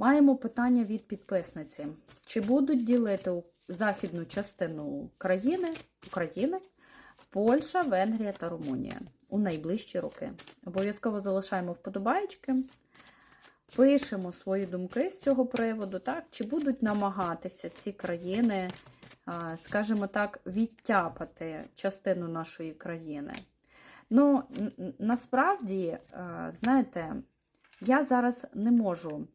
Маємо питання від підписниці. Чи будуть ділити західну частину країни, України, Польща, Венгрія та Румунія у найближчі роки? Обов'язково залишаємо вподобайки, пишемо свої думки з цього приводу, так? Чи будуть намагатися ці країни, скажімо так, відтяпати частину нашої країни? Ну, насправді, знаєте, я зараз не можу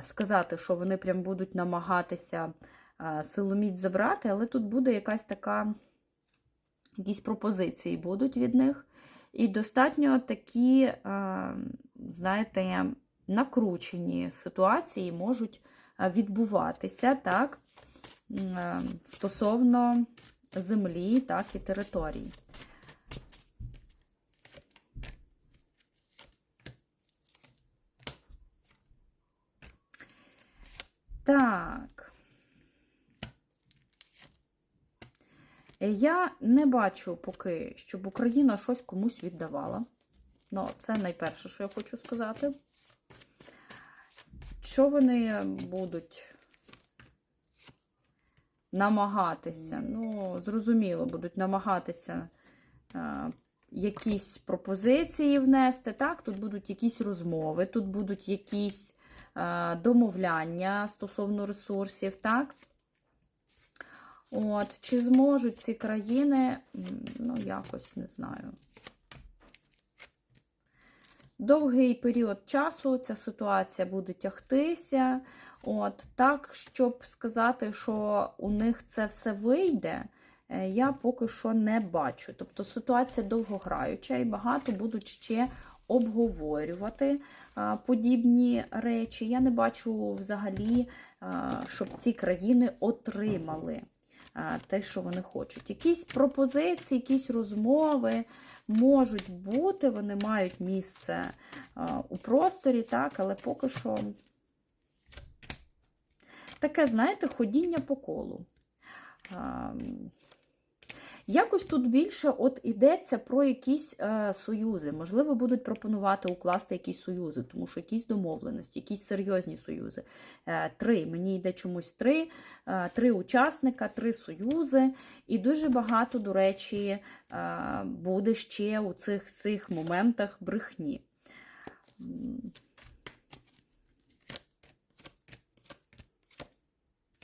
сказати, що вони прям будуть намагатися силоміць забрати, але тут буде якась така, якісь пропозиції будуть від них. І достатньо такі, знаєте, накручені ситуації можуть відбуватися, так, стосовно землі, так, і територій. Так. Е, Я не бачу поки, щоб Україна щось комусь віддавала. Ну, це найперше, що я хочу сказати. Що вони будуть намагатися? Ну, зрозуміло, будуть намагатися е, якісь пропозиції внести. Так, тут будуть якісь розмови, тут будуть якісь е, домовляння стосовно ресурсів, так? От, чи зможуть ці країни, ну, якось не знаю. Довгий період часу ця ситуація буде тягтися. От, так, щоб сказати, що у них це все вийде, е, я поки що не бачу. Тобто ситуація довгограюча і багато будуть ще обговорювати а, подібні речі. Я не бачу взагалі, а, щоб ці країни отримали те, що вони хочуть. Якісь пропозиції, якісь розмови можуть бути, вони мають місце у просторі, так, але поки що таке, знаєте, ходіння по колу. Якось тут більше от йдеться про якісь е, союзи. Можливо, будуть пропонувати укласти якісь союзи, тому що якісь домовленості, якісь серйозні союзи. Е, три. Мені йде чомусь три, е, три учасника, три союзи. І дуже багато, до речі, е, буде ще у цих всіх моментах брехні.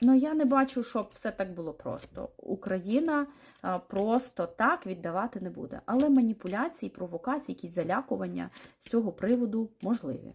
Ну, я не бачу, щоб все так було просто. Україна просто так віддавати не буде. Але маніпуляції, провокації, якісь залякування з цього приводу можливі.